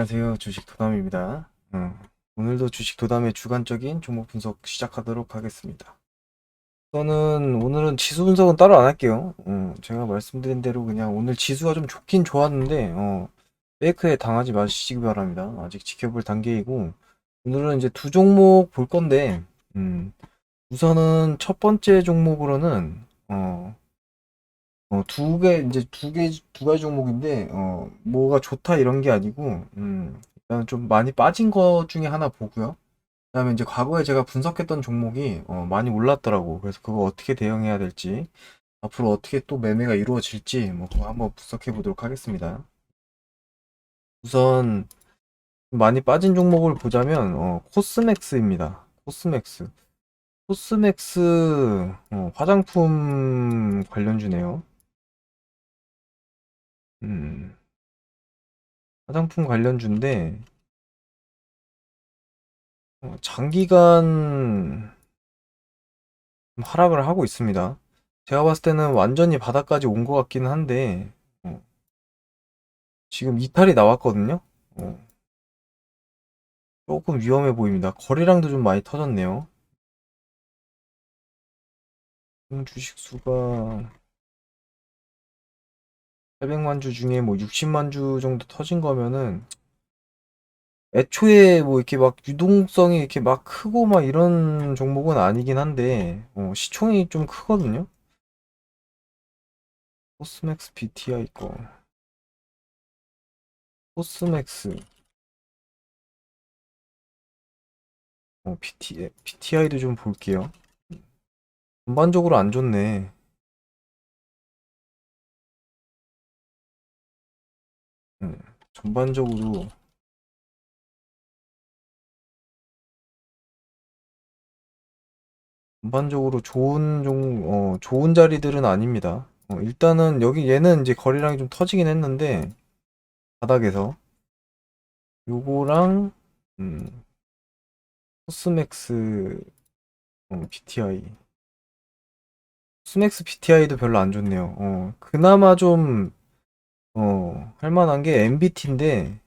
안녕하세요. 주식 도담입니다. 어, 오늘도 주식 도담의 주관적인 종목 분석 시작하도록 하겠습니다. 저는 오늘은 지수 분석은 따로 안 할게요. 어, 제가 말씀드린 대로 그냥 오늘 지수가 좀 좋긴 좋았는데 어, 페이크에 당하지 마시기 바랍니다. 아직 지켜볼 단계이고 오늘은 이제 두 종목 볼 건데 음, 우선은 첫 번째 종목으로는 어, 어, 두 개, 이제 두 개, 두 가지 종목인데, 어, 뭐가 좋다 이런 게 아니고, 음, 일단 좀 많이 빠진 것 중에 하나 보고요. 그 다음에 이제 과거에 제가 분석했던 종목이, 어, 많이 올랐더라고. 그래서 그거 어떻게 대응해야 될지, 앞으로 어떻게 또 매매가 이루어질지, 뭐, 그거 한번 분석해 보도록 하겠습니다. 우선, 많이 빠진 종목을 보자면, 어, 코스맥스입니다. 코스맥스. 코스맥스, 어, 화장품 관련주네요. 음, 화장품 관련주인데, 어, 장기간 좀 하락을 하고 있습니다. 제가 봤을 때는 완전히 바닥까지 온 것 같기는 한데, 어, 지금 이탈이 나왔거든요? 어, 조금 위험해 보입니다. 거래량도 좀 많이 터졌네요. 주식 수가 800만 주 중에 뭐 60만 주 정도 터진 거면은 애초에 뭐 이렇게 막 유동성이 이렇게 막 크고 막 이런 종목은 아니긴 한데 어, 시총이 좀 크거든요. 코스맥스 BTI 거 코스맥스 어, BT, BTI도 좀 볼게요. 전반적으로 안 좋네. 음, 전반적으로 전반적으로 좋은 종, 어, 좋은 자리들은 아닙니다. 어, 일단은 여기 얘는 이제 거래량이 좀 터지긴 했는데 바닥에서 요거랑 음, 코스맥스 어, BTI 코스맥스 BTI도 별로 안 좋네요. 어, 그나마 좀 어, 할 만한 게 MBT인데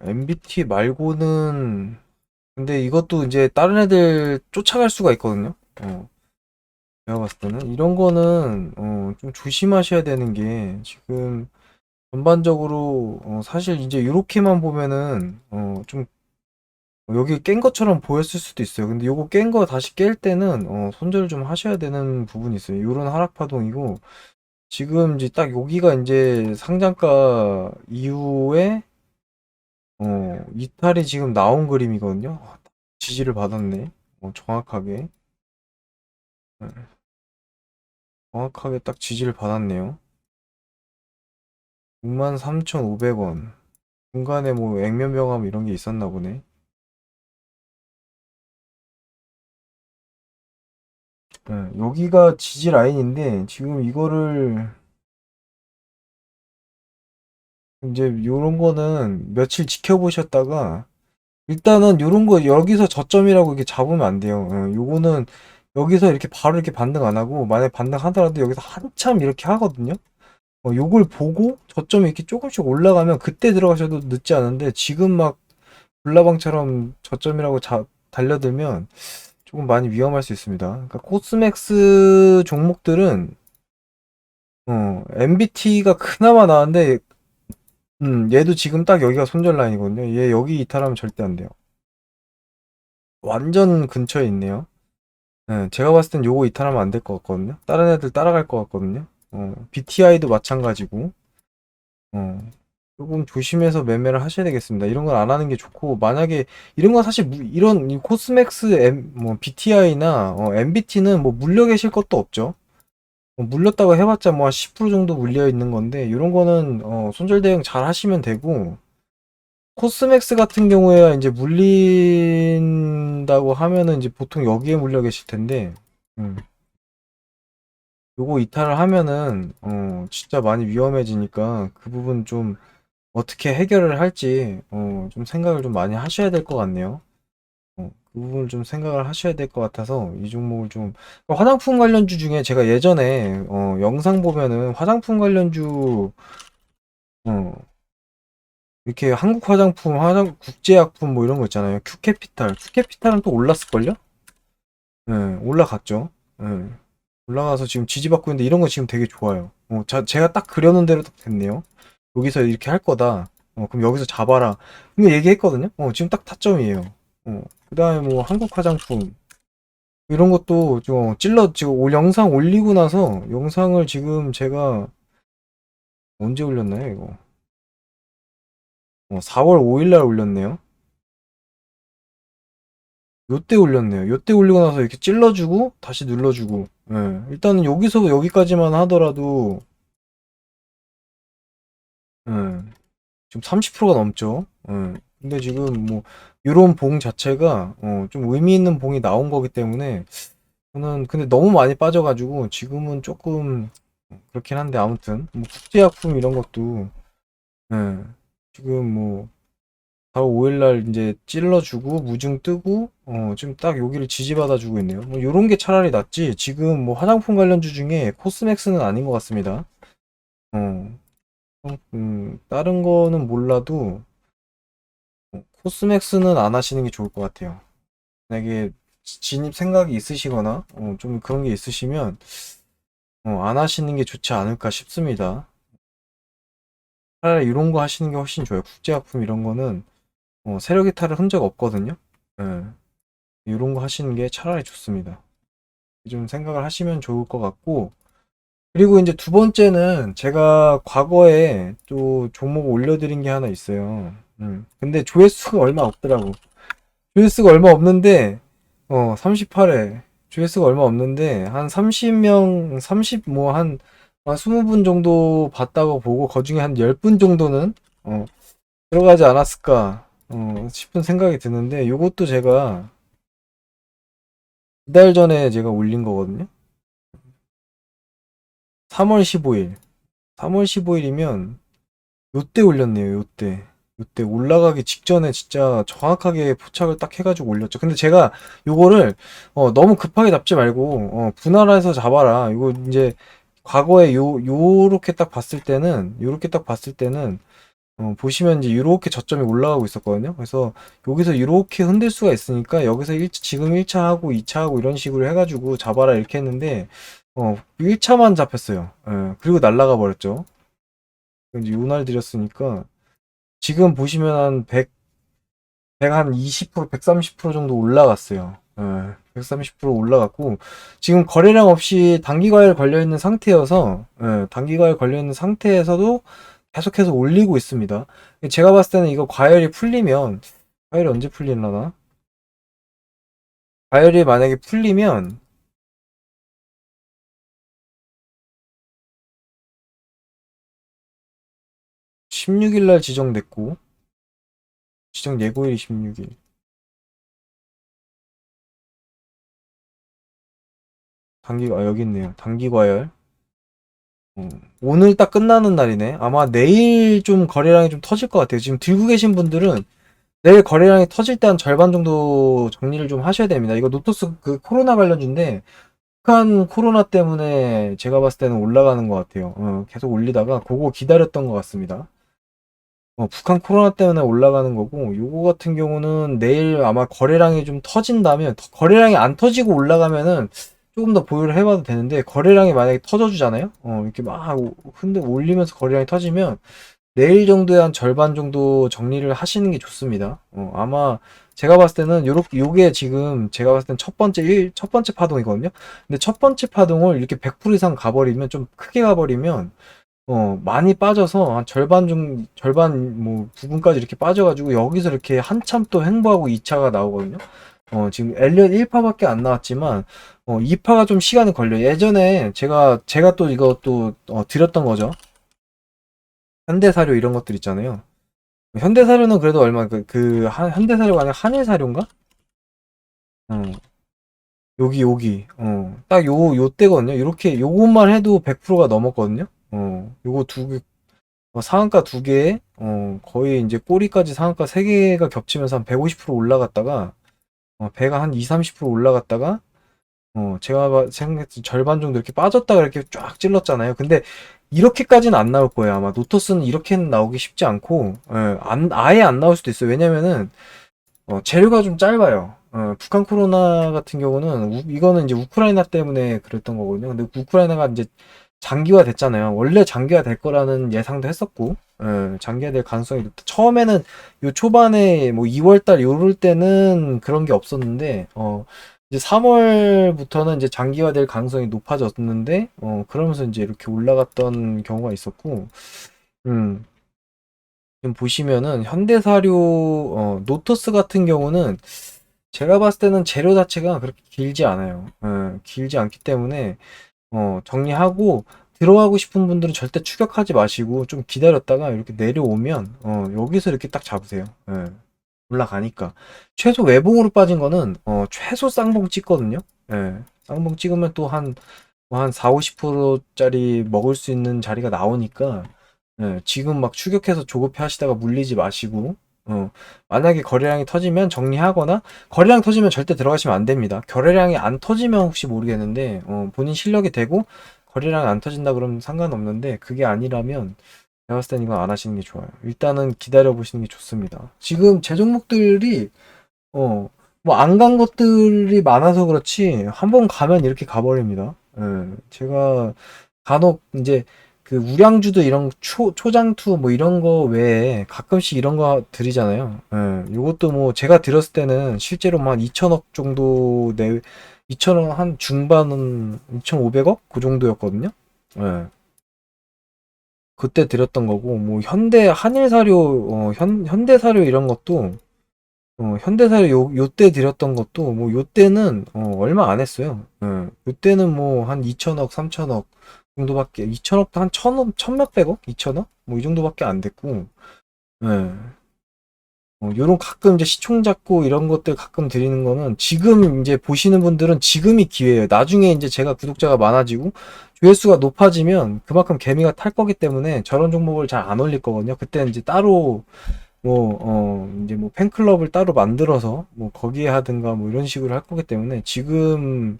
MBT 말고는 근데 이것도 이제 다른 애들 쫓아갈 수가 있거든요. 어, 제가 봤을 때는 이런 거는 어, 좀 조심하셔야 되는 게 지금 전반적으로 어, 사실 이제 이렇게만 보면은 어, 좀 여기 깬 것처럼 보였을 수도 있어요. 근데 요거 깬 거 다시 깰 때는 어, 손절을 좀 하셔야 되는 부분이 있어요. 요런 하락 파동이고 지금 이제 딱 여기가 이제 상장가 이후에 어, 이탈이 지금 나온 그림이거든요. 아, 지지를 받았네. 어, 정확하게. 네, 정확하게 딱 지지를 받았네요. 63,500원. 중간에 뭐 액면병합 이런 게 있었나 보네. 네, 여기가 지지 라인인데 지금 이거를 이제 요런 거는 며칠 지켜보셨다가 일단은 요런 거 여기서 저점이라고 이렇게 잡으면 안 돼요. 어, 요거는 여기서 이렇게 바로 이렇게 반등 안 하고 만약 반등하더라도 여기서 한참 이렇게 하거든요. 어, 요걸 보고 저점이 이렇게 조금씩 올라가면 그때 들어가셔도 늦지 않은데 지금 막 불나방처럼 저점이라고 자, 달려들면 조금 많이 위험할 수 있습니다. 그러니까 코스맥스 종목들은 어, MBT가 그나마 나은데 음, 얘도 지금 딱 여기가 손절 라인이거든요. 얘 여기 이탈하면 절대 안 돼요. 완전 근처에 있네요. 네, 제가 봤을 땐 요거 이탈하면 안 될 것 같거든요. 다른 애들 따라갈 것 같거든요. 어, BTI도 마찬가지고. 어, 조금 조심해서 매매를 하셔야 되겠습니다. 이런 건 안 하는 게 좋고, 만약에, 이런 건 사실, 무- 이런, 이 코스맥스, M, 뭐, BTI나, 어, MBT는 뭐, 물려 계실 것도 없죠. 뭐 물렸다고 해봤자 뭐, 한 10% 정도 물려 있는 건데, 이런 거는, 어, 손절 대응 잘 하시면 되고, 코스맥스 같은 경우에 이제 물린다고 하면은 이제 보통 여기에 물려 계실 텐데, 음. 요거 이탈을 하면은, 어, 진짜 많이 위험해지니까 그 부분 좀 어떻게 해결을 할지, 어, 좀 생각을 좀 많이 하셔야 될 것 같네요. 어, 그 부분을 좀 생각을 하셔야 될 것 같아서 이 종목을 좀 화장품 관련주 중에 제가 예전에 어, 영상 보면은 화장품 관련주 어, 이렇게 한국 화장품, 화장 국제약품 뭐 이런 거 있잖아요. 큐캐피탈, 큐캐피탈은 또 올랐을걸요? 예, 올라갔죠. 예. 올라가서 지금 지지받고 있는데 이런 거 지금 되게 좋아요. 어, 자, 제가 딱 그려놓은 대로 딱 됐네요. 여기서 이렇게 할 거다. 어, 그럼 여기서 잡아라. 근데 얘기했거든요. 어, 지금 딱 타점이에요. 어, 그 다음에 뭐 한국 화장품 이런 것도 좀 찔러 지금 올 영상 올리고 나서 영상을 지금 제가 언제 올렸나요 이거? 어, 4월 5일 날 올렸네요. 요때 올렸네요. 요때 올리고 나서 이렇게 찔러주고 다시 눌러주고. 예. 일단은 여기서 여기까지만 하더라도 예. 지금 30%가 넘죠. 예. 근데 지금 뭐 요런 봉 자체가 어, 좀 의미 있는 봉이 나온 거기 때문에 저는 근데 너무 많이 빠져가지고 지금은 조금 그렇긴 한데 아무튼 뭐 국제약품 이런 것도 예. 지금 뭐 4월 5일 날 이제 찔러주고 무증 뜨고 어 지금 딱 여기를 지지받아 주고 있네요. 뭐 요런 게 차라리 낫지. 지금 뭐 화장품 관련주 중에 코스맥스는 아닌 것 같습니다. 어. 어, 음, 다른 거는 몰라도 어, 코스맥스는 안 하시는 게 좋을 것 같아요. 만약에 지- 진입 생각이 있으시거나 어, 좀 그런 게 있으시면 어, 안 하시는 게 좋지 않을까 싶습니다. 차라리 이런 거 하시는 게 훨씬 좋아요. 국제약품 이런 거는 어, 세력 이탈을 흔적 없거든요. 예. 이런 거 하시는 게 차라리 좋습니다. 좀 생각을 하시면 좋을 것 같고, 그리고 이제 두 번째는 제가 과거에 또 종목 올려드린 게 하나 있어요. 음. 근데 조회수가 얼마 없더라고. 조회수가 얼마 없는데, 어, 38회. 조회수가 얼마 없는데, 한 30명, 30, 뭐, 한, 한 20분 정도 봤다고 보고, 그 중에 한 10분 정도는, 어, 들어가지 않았을까, 어, 싶은 생각이 드는데, 요것도 제가 두달 전에 제가 올린 거거든요. 3월 15일. 3월 15일이면 요때 올렸네요. 요때. 요때 올라가기 직전에 진짜 정확하게 포착을 딱 해가지고 올렸죠. 근데 제가 요거를 어, 너무 급하게 잡지 말고 어, 분할해서 잡아라. 이거 이제 과거에 요 요렇게 딱 봤을 때는 요렇게 딱 봤을 때는 어, 보시면 이제 이렇게 저점이 올라가고 있었거든요. 그래서 여기서 이렇게 흔들 수가 있으니까 여기서 1, 지금 1차 하고 2차 하고 이런 식으로 해가지고 잡아라 이렇게 했는데 어, 1차만 잡혔어요. 예, 그리고 날라가 버렸죠. 이제 요날 드렸으니까 지금 보시면 한 100, 100 한 20%, 130% 정도 올라갔어요. 예, 130% 올라갔고 지금 거래량 없이 단기 과열 걸려 있는 상태여서 예, 단기 과열 걸려 있는 상태에서도 계속해서 올리고 있습니다. 제가 봤을 때는 이거 과열이 풀리면 과열이 언제 풀리려나? 과열이 만약에 풀리면 16일 날 지정됐고 지정 예고일이 16일. 단기 아 여기 있네요. 단기 과열. 어, 오늘 딱 끝나는 날이네. 아마 내일 좀 거래량이 좀 터질 것 같아요. 지금 들고 계신 분들은 내일 거래량이 터질 때 한 절반 정도 정리를 좀 하셔야 됩니다. 이거 노토스 그 코로나 관련주인데 북한 코로나 때문에 제가 봤을 때는 올라가는 것 같아요. 어, 계속 올리다가 그거 기다렸던 것 같습니다. 어, 북한 코로나 때문에 올라가는 거고 요거 같은 경우는 내일 아마 거래량이 좀 터진다면 더- 거래량이 안 터지고 올라가면은 조금 더 보유를 해봐도 되는데 거래량이 만약에 터져주잖아요? 어 이렇게 막 오- 흔들 올리면서 거래량이 터지면 내일 정도에 한 절반 정도 정리를 하시는 게 좋습니다. 어 아마 제가 봤을 때는 요렇게 요게 지금 제가 봤을 땐 첫 번째 일, 첫 번째 파동이거든요? 근데 첫 번째 파동을 이렇게 100% 이상 가버리면 좀 크게 가버리면 어, 많이 빠져서 한 절반 좀, 절반 뭐 부분까지 이렇게 빠져가지고 여기서 이렇게 한참 또 횡보하고 2차가 나오거든요. 어, 지금 엘리엇 1파밖에 안 나왔지만, 어, 2파가 좀 시간이 걸려요. 예전에 제가, 제가 또 또, 어, 드렸던 거죠. 현대사료 이런 것들 있잖아요. 현대사료는 그래도 얼마, 그, 그, 한, 현대사료가 아니라 한일사료인가? 어, 여기, 여기, 어, 딱 요, 요 때거든요. 이렇게, 요것만 해도 100%가 넘었거든요. 어, 요거 두 개, 어, 상한가 두 개에, 어, 거의 이제 꼬리까지 상한가 세 개가 겹치면서 한 150% 올라갔다가, 어, 배가 한 2, 30% 올라갔다가 어, 제가 때 절반 정도 이렇게 빠졌다가 이렇게 쫙 찔렀잖아요. 근데 이렇게까지는 안 나올 거예요. 아마 노토스는 이렇게는 나오기 쉽지 않고 예, 안, 아예 안 나올 수도 있어요. 왜냐면은 어, 재료가 좀 짧아요. 어, 북한 코로나 같은 경우는 우- 이거는 이제 우크라이나 때문에 그랬던 거거든요. 근데 우크라이나가 이제 장기화 됐잖아요. 원래 장기화 될 거라는 예상도 했었고, 예, 장기화 될 가능성이 높다. 처음에는 요 초반에 뭐 2월 달 요럴 때는 그런 게 없었는데, 어, 이제 3월부터는 이제 장기화 될 가능성이 높아졌는데, 어, 그러면서 이제 이렇게 올라갔던 경우가 있었고, 음, 지금 보시면은 현대사료, 어, 노토스 같은 경우는 제가 봤을 때는 재료 자체가 그렇게 길지 않아요. 예, 길지 않기 때문에, 어, 정리하고 들어가고 싶은 분들은 절대 추격하지 마시고 좀 기다렸다가 이렇게 내려오면 어, 여기서 이렇게 딱 잡으세요. 예. 올라가니까 최소 외봉으로 빠진 거는 어, 최소 쌍봉 찍거든요. 예. 쌍봉 찍으면 또 한 한 4, 50%짜리 먹을 수 있는 자리가 나오니까 예, 지금 막 추격해서 조급해 하시다가 물리지 마시고 어, 만약에 거래량이 터지면 정리하거나 거래량 터지면 절대 들어가시면 안 됩니다. 거래량이 안 터지면 혹시 모르겠는데 어, 본인 실력이 되고 거래량이 안 터진다 그러면 상관없는데 그게 아니라면 제가 봤을 땐 이건 안 하시는 게 좋아요. 일단은 기다려 보시는 게 좋습니다. 지금 제 종목들이 어, 뭐 안 간 것들이 많아서 그렇지 한 번 가면 이렇게 가버립니다. 예, 제가 간혹 이제 그 우량주도 이런 초, 초장투 뭐 이런 거 외에 가끔씩 이런 거 드리잖아요. 예, 요것도 뭐 제가 드렸을 때는 실제로 뭐한 2천억 정도 내, 2천억 한 중반은 2,500억? 그 정도였거든요. 예. 그때 드렸던 거고, 뭐 현대, 한일사료, 어, 현, 현대사료 이런 것도, 어, 현대사료 요, 요때 드렸던 것도, 뭐 요때는, 어, 얼마 안 했어요. 예. 요때는 뭐 한 2천억, 3천억 정도밖에, 2천억도 한 천억, 천몇백억? 2천억? 뭐 이 정도밖에 안 됐고, 예. 어, 요런 가끔 이제 시총 잡고 이런 것들 가끔 드리는 거는 지금 이제 보시는 분들은 지금이 기회예요. 나중에 이제 제가 구독자가 많아지고 조회수가 높아지면 그만큼 개미가 탈 거기 때문에 저런 종목을 잘 안 올릴 거거든요. 그때 이제 따로 뭐, 어, 이제 뭐 팬클럽을 따로 만들어서 뭐 거기에 하든가 뭐 이런 식으로 할 거기 때문에 지금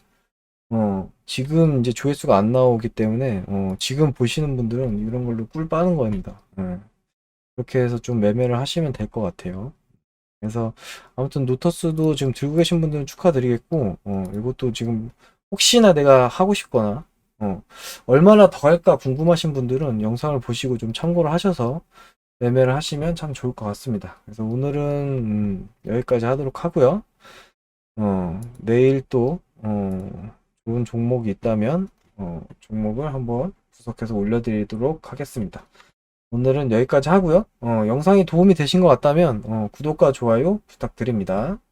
어, 지금 이제 조회수가 안 나오기 때문에 어, 지금 보시는 분들은 이런 걸로 꿀 빠는 겁니다. 예. 그렇게 해서 좀 매매를 하시면 될 것 같아요. 그래서 아무튼 노터스도 지금 들고 계신 분들은 축하드리겠고, 어, 이것도 지금 혹시나 내가 하고 싶거나, 어, 얼마나 더 할까 궁금하신 분들은 영상을 보시고 좀 참고를 하셔서 매매를 하시면 참 좋을 것 같습니다. 그래서 오늘은 음, 여기까지 하도록 하고요. 어, 내일 또 어, 좋은 종목이 있다면 어, 종목을 한번 분석해서 올려드리도록 하겠습니다. 오늘은 여기까지 하고요. 어, 영상이 도움이 되신 것 같다면 어, 구독과 좋아요 부탁드립니다.